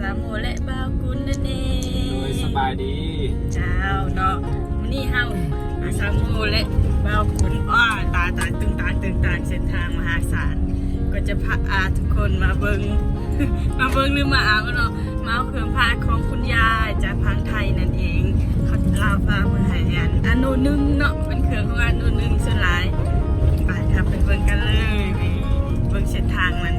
สามูมและบ่าวกุณนั่นเองโดยสบายดี เจ้าเนาะมื้นี่เฮาอาสามูมและบ่าวกุณอ้อตาตาตึงตาตึงตาเส้นทางมหาศาลก็จะพาทุกคนมาเบิ่งมาเบิ่งหรือมาอาเนาะมาเอาเครื่องพาของคุณยายจากพังไทยนั่นเองเขาลาวฟ้าเมืองไหอันอันโนนึงเนาะเป็นเครื่องของอันโนนึงสุดหลายไปครับไปเบิ่งกันเลยเบิ่งเส้นทางมัน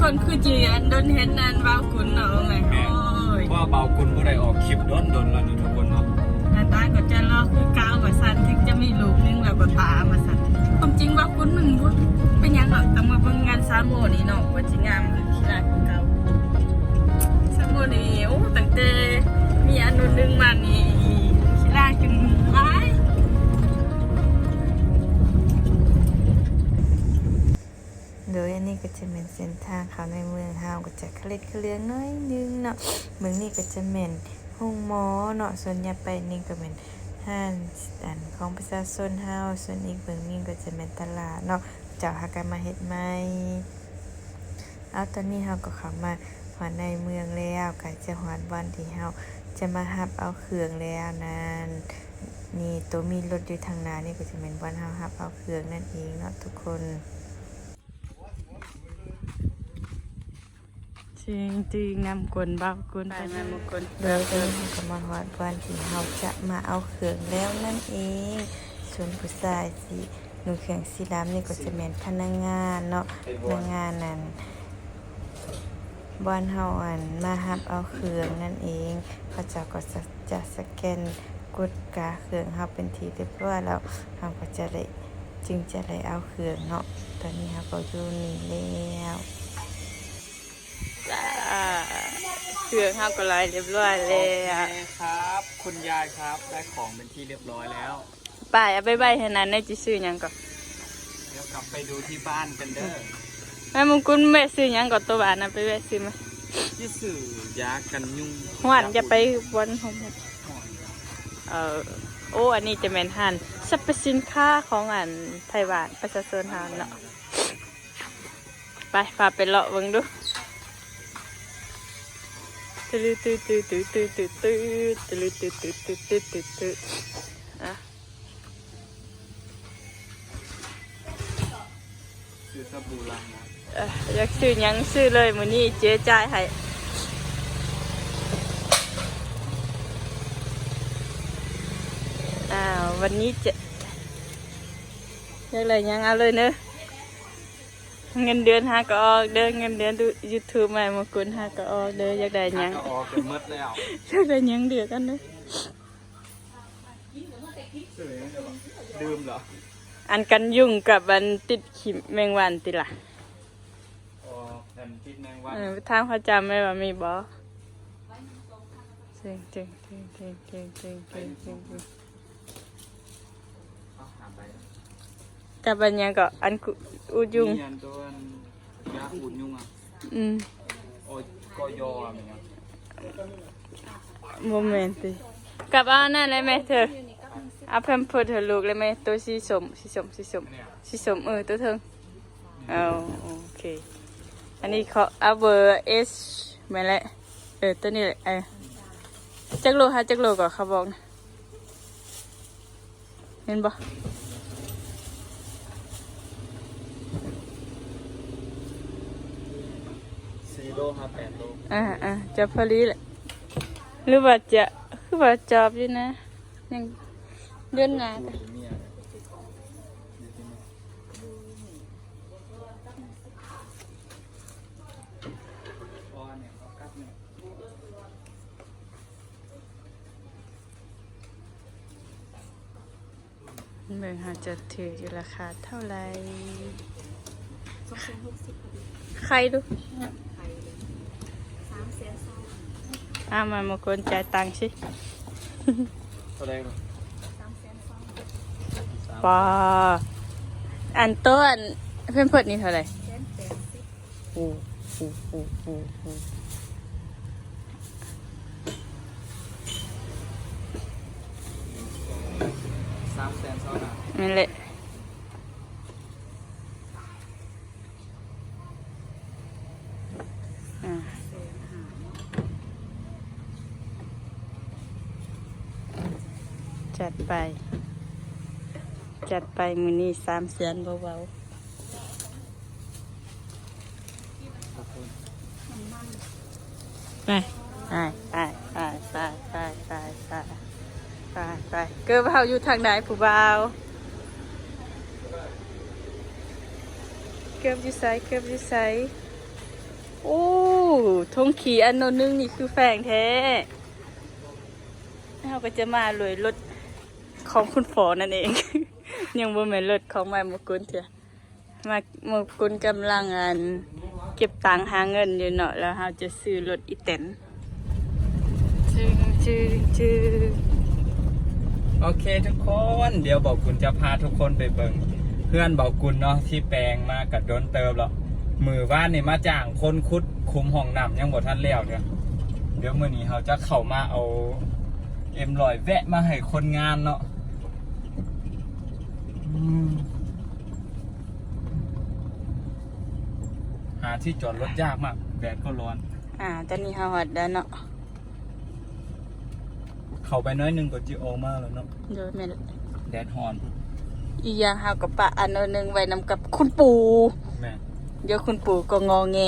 คนคือจีอันโดนเห็นนันบ่าวขุนเนาะไงโอ้ยว่าเบาคุณบ่ได้ออกคลิปด้นดนแล้วนะทุกคนเนาะหน้าตาก็จะรอคือก้าวมาสั่นถึงจะมีลูกนึงแล้วก็ตามาสั่นความจริงว่าคุณมันบ่เป็นหยังหรอกแต่มาเบิ่งงานซาโมนี่เนาะว่าสิงามหรือขี้ลาคือเก่าซาโมนี่โอ้ตั้งแต่ จะเป็นเส้นทางเขาในเมืองเฮาก็จะเคล็ดเคลี้ยงน้อยนึงเนาะเมืองนี้ก็จะเหม็นห้องหมอเนาะส่วนใหญ่ไปนี่ก็เป็นห้างอันของประชาชนเฮาส่วนอีกเมืองนี้ก็จะเป็นตลาดเนาะเจ้าหากันมาเฮ็ดใหมเอาตอนนี้เฮาก็เข้ามาหอดในเมืองแล้วก็จะหอดวันที่เฮาจะมารับเอาเครื่องแล้วนั่นนี่ตัวมีรถอยู่ทางนานี่ก็จะเป็นวันเฮารับเอาเครื่องนั่นเองเนาะทุกคน จริงจริงงามกวนบ้ากวนไปงามกวนเดินเดินก็มาฮอดวันที่เราจะมาเอาเครื่องแล้วนั่นเองส่วนผู้ชายสิหนูเครื่องสีดำนี่ก็จะเป็นพนักงานเนาะพนักงานนั้นบอนเฮาอันมาฮับเอาเครื่องนั่นเองเขาเจ้าก็จะจะสแกนกดกาเครื่องเฮาเป็นทีเรียบร้อยแล้วเฮาก็จะได้จึงจะได้เอาเครื่องเนาะตอนนี้เฮาก็อยู่นี่แล้ว รื่องห้าก็ลายเรียบร้อยแล้วครับ คุณยายครับได้ของเป็นที่เรียบร้อยแล้ว ป้ายเอาไปใบให้นั้นในจิซื้อหยังก่อนเดี๋ยวกลับไปดูที่บ้านกันเด้อแม่มงกุลแม่ซื้อหยังก่อนตัวบ้านนะไปแวะซื้อมาที่สื่อยากันยุงหวานจะไปวันของผมเออโอ้อันนี้จะเป็นหันสรรพสินค้าของอันไทยหวานประชาชนหานเนาะไปพาไปเลาะเบิ่งดู ตื้อตื้อตื้อตื้อตื้อตื้อตื้อตื้อตื้อตื้อตื้อตื้อตื้อตื้ออะคือสบู่ล้างนะ เอ่ออยากซื้อหยังซื้อเลยมื้อนี้เจ๊จ่ายให้อ้าววันนี้เจะอยากอะไรหยังเอาเลยเนอะเงินเดือนหาก็ออกเด้อเงินเดือนดู YouTube ใหม่มากุนหาก็ออกเด้ออยากได้หยังก็ออกกันหมดแล้วอยากได้หยังเดือกันเด้อสื่อยังจะบอกดื่มเหรออันกันยุ่งกับอันติดขิมแมงวันติล่ะอ๋อแผ่นพิษแมงวันเออทางเขาจำไม่ว่ามีบ่จริงจริงจริงจริงจริงจริงจริงจริงจริงเอาหาไปกับอันยังก็อันกุ อุยุง มีอันตัวยาอูดยุงอะอืมโอ้ยกอยออะไรเงี้ยโมเมนต์ติกับเอาอันนั่นเลยไหมเธอเอาเพิ่มเพิ่มเธอลูกเลยไหมตัวสีสมสีสมสีสมเนี่ยสีสมเออตัวเธอเอาโอเค อันนี้เขาเอาเบอร์เอสมาแล้วเออตัวนี้แหละเออจักโลฮะจักโลก่อนเขาบอกนะเห็นบ่สี่ โลห้าแปดโลอ่าอ่าจะพอดีแหละหรือว่าจะคือว่าจอบอยู่นะยังเดือนหน้าดูจ้ะเมียอ๋อเนี่ยเอากลับเนี่ยเบิ่งาจะถืออยู่ราคาเท่าไหร่ใครดู อ่ามามาคนจ่ายตังค์สิตัวแรกเนาะปาอันต้นเพื่อนเพิดนี่เท่าไหร่โอ้โหโอ้โหโอ้โหสามแสนสองบาทนั่นแหละอ่า ไป จัดไปมือนี้สามแสนเบาๆไปไปไปไปไปไปไปไปไปไปเกิดเบาอยู่ทางไหนผู้บ่าวเกิบอยู่ไสเกิบอยู่ไสโอ้ทงขี่อันโนนนึงนี่คือแฝงแท้เราก็จะมาเลยรถ ของคุณฝอนั่นเอง ยังบ่แม่นรถของไม้มกุลเถอะมามกุลกำลังอันเก็บตังค์หาเงินอยู่เนาะแล้วเราจะซื้อรถอีแตนจึงจึงจึงโอเคทุกคน เดี๋ยวบอกคุณจะพาทุกคนไปเบิ่งเพื่อนบอกคุณเนาะที่แปลงมากับโดนเติมหรอกมือบ้านนี่มาจ้างคนคุดคุมห้องน้ำยังบ่ทันแล้วเนี่ยเดี๋ยวมื้อนี้เขาจะเข้ามาเอา เอ็มลอยแวะมาให้คนงานเนาะอืมหาที่จอดรถยากมาก แดดก็ร้อน อ่า ตอนนี้เฮาฮอดแล้วเนาะเข้าไปน้อยหนึงก็จิออกมาแล้วเนาะโดยแม่นแดดฮ้อนอีกอย่างเฮากับปะอันโนนหนึงไว้นำกับคุณปู่ แม่เดี๋ยวคุณปู่ก็งอแง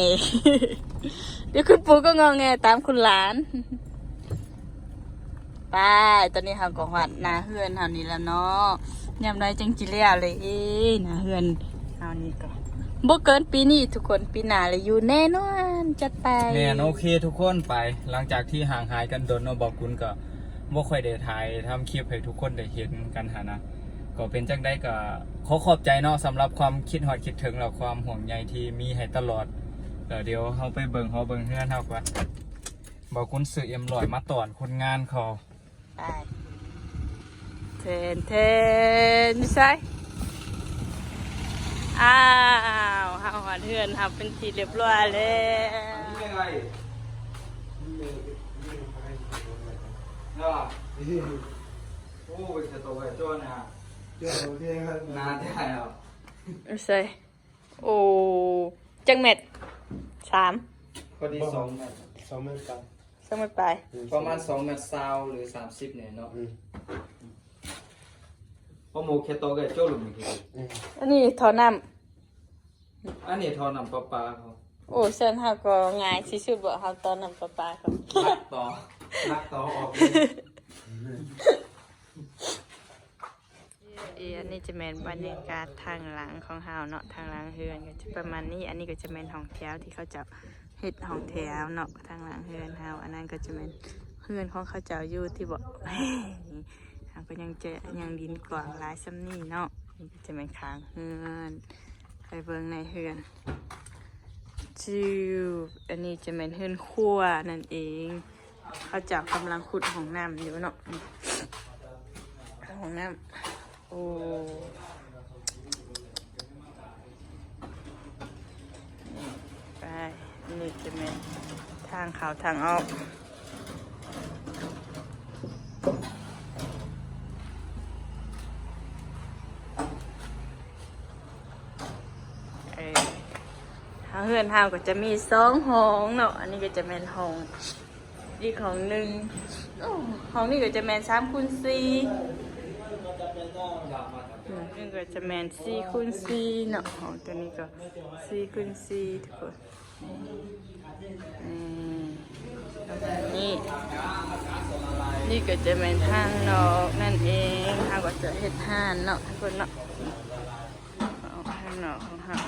เดี๋ยวคุณปู่ก็งอแงตามคุณหลาน ไปตอนนี้เฮาก็ฮอดน้าเฮือนเฮานี่แล้วเนาะยามใดจังจิเลียเลยเอ้น้าเฮือนเฮานี่ก็บ่เกินปีนี้ทุกคนปีหน้าเลยอยู่แน่นอนจัดไปแน่นโอเคทุกคนไป หลังจากที่ห่างหายกันโดนเนาะบอกคุณก็บ่ค่อยได้ถ่ายทำคลิปให้ทุกคนได้เห็นกันหานะก็เป็นจังได้ก็ขอขอบใจเนาะสำหรับความคิดฮอดคิดถึงและความห่วงใยที่มีให้ตลอดเดี๋ยวเดี๋ยวเฮาไปเบิ่งเฮาเบิ่งเฮือนเฮาก่อนบอกคุณสื่อเอ็มลอยมาตอนคนงานเขา ไปเทนเทนไม่ใช่อ้าวเฮาฮอดเฮือนเฮาเป็นที่เรียบร้อยแล้วยังไงเนาะโอ้ยจะโตไปจ้วนะเจ้าเที่ยงครับนานได้แล้วไม่ใช่โอ้จังเม็ดสามพอดีสองเมตรสองเมตรกัน สมัยไปประมาณสองเมตรซาวหรือสามสิบเนี่ยเนาะอืมเพราะหมูเคโตกับโจ้หลุมอีกทีอืมอันนี้ทอน้อันนี้ทอนำปลาปลาเขาำโอ้เส้นเฮาก็ง่ายที่สุดบ่เฮาตอนน้ำปลาปลาครับลักต่อลักต่อออกเอันนี้จะเป็นบรรยากาศทางหลังของเฮาเนาะทางหลังเฮือนก็จะประมาณนี้ อันนี้ก็จะเป็นห้องแถวที่เขาจะ เฮ็ดห้องแถวเนาะทางหลังเฮือนเฮาอันนั้นก็จะเป็นเฮือนของเขาเจ้าอยู่ที่บอกเฮาก็ยังเจอยังดินกว้างหลายซ้ำนี่เนาะนี่ก็จะเป็นค้างเฮือนไปเบิ่งในเฮือนจิวอันนี้จะเป็นเฮือนครัวนั่นเองเขาเจะกำลังขุดห้องน้ำอยู่เนาะห้องน้ำโอ้ไปนี่ จะเป็นทางเขาทางออกเออทางเฮือนเฮาก็จะมีสองห้องเนาะ อันนี้ก็จะเป็นห้องอีกห้องหนึ่งห้องนี้ก็จะเป็นสามคูณสี่นี่ก็จะแมนซีคูณซีเนาะของตัวนี้ก็ซีคูณซีทุกคน นี่นี่ก็จะเป็นห้างนอกนั่นเองห้างก็จะเฮ็ดห้านเนาะทุกคนเนาะเอาห้างนอกของห้าง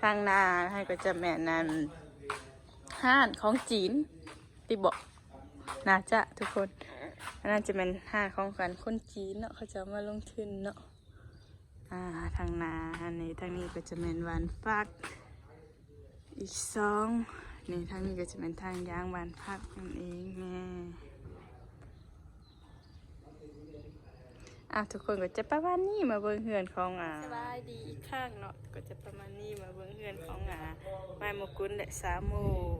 ทางนาให้ก็จะแม่นนั่นห้านของจีนติบอกน่าจะทุกคนอันนั้นจะเป็นห้านของกันคนจีนเนาะเขาจะมาลงทุนเนาะ อ่าทางนาอันนี้ทางนี้ก็จะเป็นวันฟัก อีกสองนี่ทางนี้ก็จะเป็นทางยางวันพักนั่นเองแม่อะทุกคนก็จะประมาณนี้มาเบิ่งเฮือนของอ่าสบายดีอีกข้างเนาะก็จะประมาณนี้มาเบิ่งเฮือนของอ่าไม้มกุลและสามโม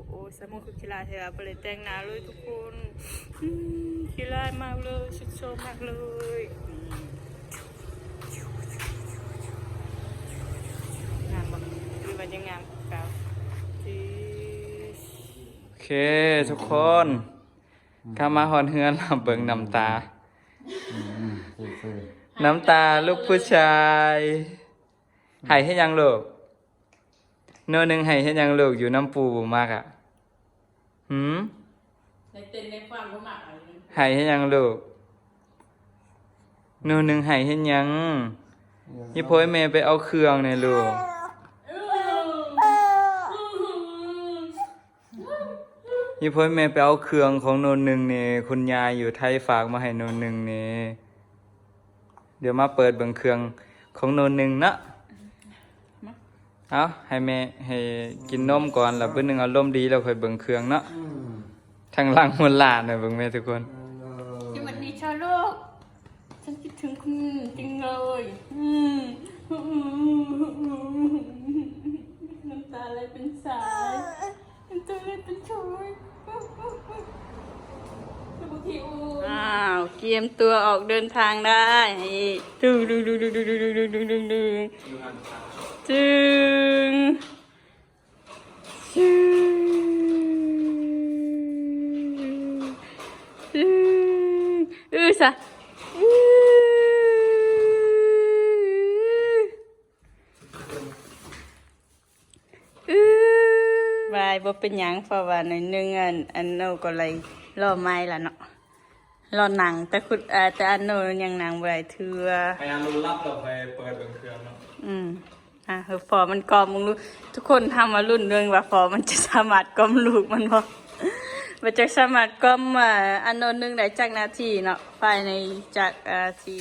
โอ้สามโมคือกีฬาเทวไปเลยแต่งหนาเลยทุกคนกีฬามากเลยชุดโชว์มากเลยงามบ่คือมันจะงามเก่าจี เคทุกคนข้ามาหอนเฮือนเราเบิงน้ำตา น้ำตาลูกผู้ชายหายให้ยังลูกโนหนึ่งหายให้ยังลูกอยู่น้ำปูมากอะหืมในเต้นในความก็มากอะไรนี่ใหายให้ยังลูกโนหนึ่งหายให้ยังยี่พ่อยแม่ไปเอาเครื่องในอยลูก ยี่พ่อยแม่ไปเอาเครื่องของโนหนึ่งเนี่ยคุณยายอยู่ไทยฝากมาให้โนหนึ่งเนี่ยเดี๋ยวมาเปิดเบิ่งเครื่องของโนหนึ่งนะเอาให้แม่ให้กินนมก่อนแล้วเบิ่งหนึงอารมณ์ดีแล้วค่อยเบิ่งเครื่องเนาะทางหลังมันลาดน่ะเบิ่งแม่ทุกคนสวัสดีชาวโลกฉันคิดถึงคุณจริงเลยอืมน้ำตาไหลเป็นสายน้ำตาไหลเป็นช้อย อ้าวเตรียมตัวออกเดินทางได้ดึงดึงดึงดึงดึงดึงดึงดึงดึงดึงจึงจึงจึงอือซะอืออือบายบ่เป็นหยังเพราะว่าในอยหนึงอันอันโนก็เลยรอไม้ละเนาะ รอหนังแต่คุณเอ่อแต่อันโนยังหนังบ่ได้เทื่อพยายามรุนรับเราไปเปิดเบิ่งเครื่องเนาะอืมอะเออฟอมันกอมมึงรู้ทุกคนทำมารุ่นเรื่องว่าฟอมันจะสามารถกอมลูกมันบ่มันจะสามารถกอมอ่าอันโนนหนึงได้จากนาทีเนาะภายในจากอาที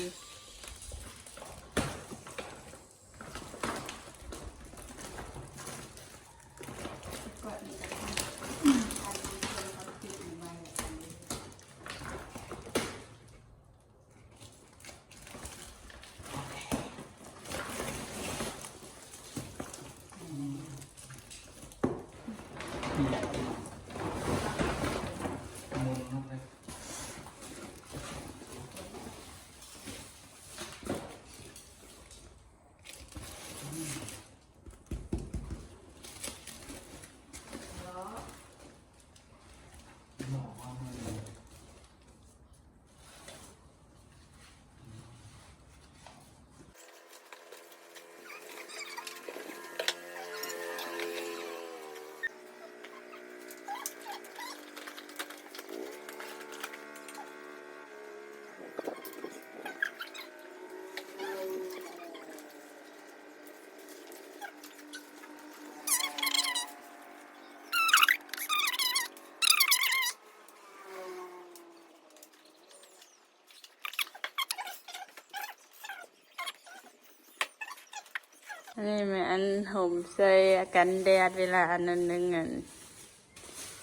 อันนี้แม่อันห่มใส่กันแดดเวลาอันนั้นหนึงอัน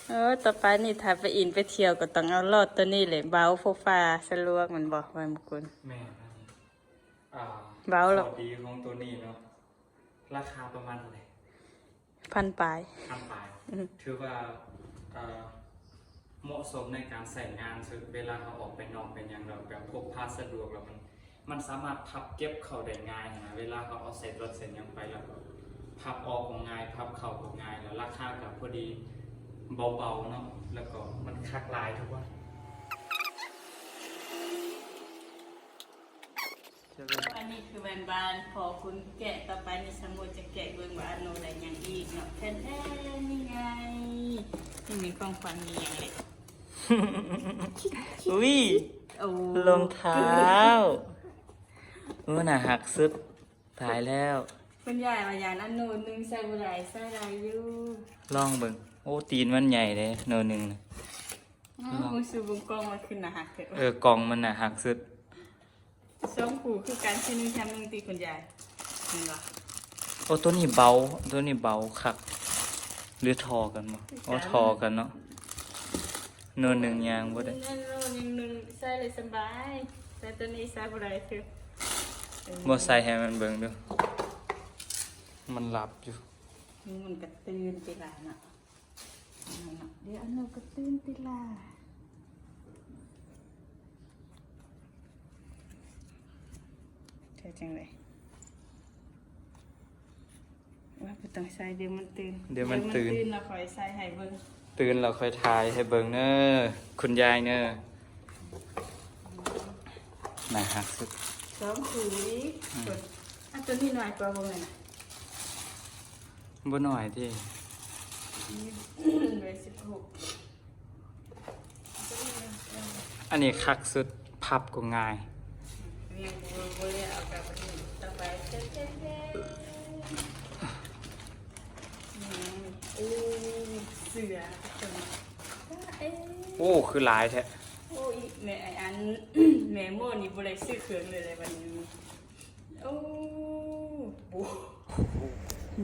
เออต่อไปนี่ถ้าไปอินไปเที่ยวก็ต้องเอารอดตัวนี้เลยเบาโฟฟ้าสะลวกมันบอกไว้มงกุลแม่อันนี้อ่าเบาหรอกข้อดีของตัวนี้เนาะราคาประมาณเท่าไหร่พันปลายพันปลายอืมถือว่าเอ่อเหมาะสมในการใส่งานคือเวลาเราออกไปนอกไปหยังเราแบบพกพาสะดวกแล้วมัน มันสามารถพับเก็บเข้าได้ง่ายนะเวลาเขาเอาใส่รถเสร็จยังไปแล้วก็พับออกของง่าย พับเข้าของง่ายแล้วราคากับพอดีเบาๆเนาะแล้วก็มันคักลายทุกวันอันนี้คือแบนบานพอคุณแกะต่อไปในสมุดจะแกะเบิ่งว่าอันโนได้หยังอีกเนาะแท้ๆนี่ไงนี่มีของขวัญมีอย่างเลยอุ้ยโอ้รองเท้า เออน่ะหักสุดตายแล้ว คุณยายมาอย่างอันโนนหนึงใส่บุไรใส่ไรอยู่ลองเบิ่งโอ้ตีนมันใหญ่เลยโนหนึ่งน่ะอ๋อมึงสูบุงกล้องมาขึ้นนะฮะเถอะเออกล่องมันน่ะหักสุดสองผูคือการใช้นิ้วแชมป์หนึ่งตีคุณยายเห็นปะโอ้ตัวนี้เบาตัวนี้เบาคักหรือทอกันมั้โอ้ทอกันเนาะโนหนึ่งยางบ่ได้นั่นโน่นยังหนึ่งใส่เลยสบายแต่ตัวนี้ใส่บุไรเถอะเออ บ่ใส่ให้มันเบิ่งดู มันหลับอยู่นี่มันกระตื้นติลาเนาะเอาเนาะเดี๋ยวอันเรากระตื้นติลาเธอจังเลยว่าบ่ต้องใส่เดี๋ยวมันตื่น เดี๋ยวมันตื่นตื่นแล้วคอยใส่ให้เบิ่งตื่นเราค่อยทายให้เบิ่งเนอะคุณยายเนอะไหนฮักสุดส องถุยกดอันตัวนี้หน่อยกว่าบ่แม่นน่ะบ่หน่อยที่เลยสิบหกอันนี้คักสุดพับก็ง่ายเรียงบัวบัวเลยเอากลับมาที่ต่อไปเจ๊เจ๊เจ๊โอ้เสือตัวนี้เอ้ยโอ้คือหลายแท้โอ้ย แม่ไออันแม่โมนี่บ่ได้ซื้อเครื่องเลยเลยวันนี้โอ้บู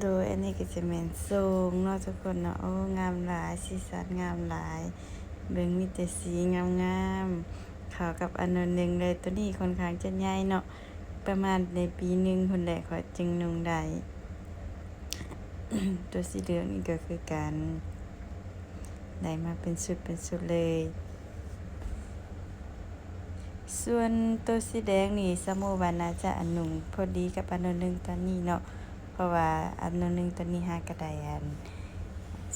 โดยอันนี้ก็จะเป็นทรงเนาะทุกคนเนาะโอ้งามหลายสีสันงามหลาย เบิ่งมีแต่สีงามๆเข้ากับอันนั้นหนึ่งเลยตัวนี้ค่อนข้างจะใหญ่เนาะประมาณในปีหนึ่งคนแหละขอจึงนุ่งได้ตัวสีเหลืองนี่ก็คือการได้มาเป็นชุดเป็นชุดเลย ส่วนตัวสีแดงนี่สมโมบานาจะอันหนุ่งพอดีกับอันนนหนึ่งตอนนี้เนาะเพราะว่าอันนนหนึ่งตอนนี้หากระไดอัน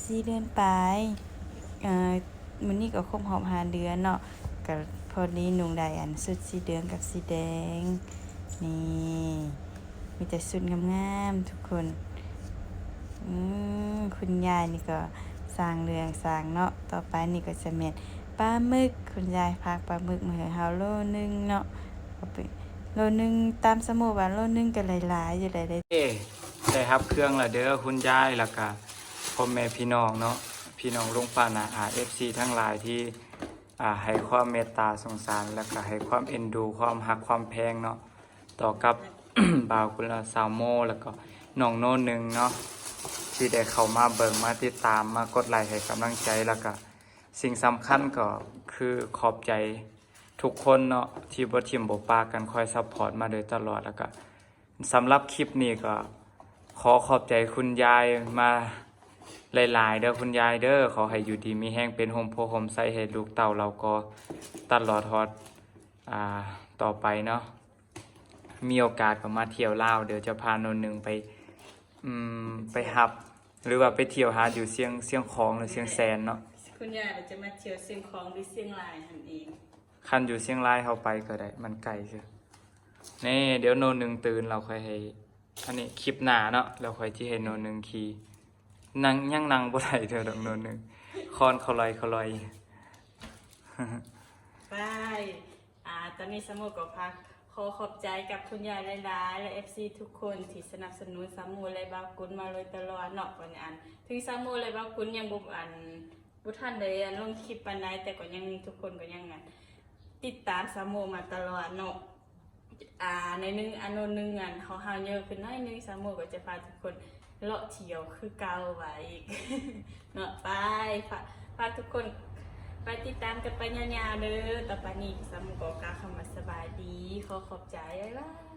สี่เดือนปลายเอ่อมื้อนี้ก็ครบหอมหาเดือนเนาะก็พอดีหนุ่งได้อันสุดสีเหลืองกับสีแดงนี่มีแต่สุดงามๆทุกคนอืมคุณยายนี่ก็สร้างเรืองสร้างเนาะต่อไปนี่ก็จะเม็ด ปลาหมึกคุณยายพากปลาหมึกมาให้เฮาโลนึงเนาะเอาไปโลนึงตามสมมุติว่าโลนึงก็หลายๆอยู่หลายเอ้ได้รับเครื่องละเด้อคุณยายแล้วก็พ่อแม่พี่น้องเนาะพี่น้องลุงป้านาอา FC ทั้งหลายที่อ่าให้ความเมตตาสงสารแล้วก็ให้ความเอ็นดูความหักความแพงเนาะต่อกับ บ่าวกุลสาวโมแล้วก็น้องโน่นหนึ่งเนาะที่ได้เข้ามาเบิ่งมาติดตามมากดไลค์ให้กำลังใจแล้วก็ สิ่งสำคัญก็คือขอบใจทุกคนเนาะที่บ่ทิมบ่ปากันคอยซัพพอร์ตมาโดยตลอดแล้วก็สำหรับคลิปนี้ก็ ขอขอบใจคุณยายมาหลาย ๆ เด้อคุณยายเด้อขอให้อยู่ดีมีแห้งเป็นโฮมโพโฮมไซให้ลูกเต่าเราก็ตลอดฮอดอ่าต่อไปเนาะมีโอกาสก็มาเที่ยวลาวเดี๋ยวจะพาโนนหนึ่งไปอืมไปหับ หรือว่าไปเที่ยวหาอยู่เสียงเสียงของหรือเสียงแซนเนาะ คุณยายเราจะมาเที่ยวเชียงของหรือเชียงรายนั่นเองคันอยู่เชียงรายเขาไปก็ได้ มันไกลเชียวนี่เดี๋ยวโนนหนึ่งตื่นเราค่อยให้อันนี้คลิปหน้าเนาะเราค่อยที่ให้โนนหนึ่งขี่นั่งยังนั่งบ่ได้เธอดอกโนนหนึ่งคอนเขาลอยเขาลอยไปอ่าตอนนี้สมุก็พักขอขอบใจกับคุณยายหลายๆและ FC ทุกคนที่สนับสนุนสามูและบากุนมาโดยตลอดเนาะก่อนอัน ถึงสามูและบากุนยังบุอัน บุท่านใดอันลงคลิปปานใดแต่ก็ยังทุกคนก็ยังอันติดตามสามูมาตลอดเนาะอ่าในหนึงอันนนหนึงอันเขาหาเยอะขึ้นหน้อยหนึงสามโมก็จะพาทุกคนเลาะเที่ยวคือเกาไว้อีกเนาะไปฝากฝากทุกคนไปติดตามกันไปยาวๆเด้อต่อไปนี้สามโมก็กล่าวคำว่าสบายดีขอขอบใจบ๊ายบาย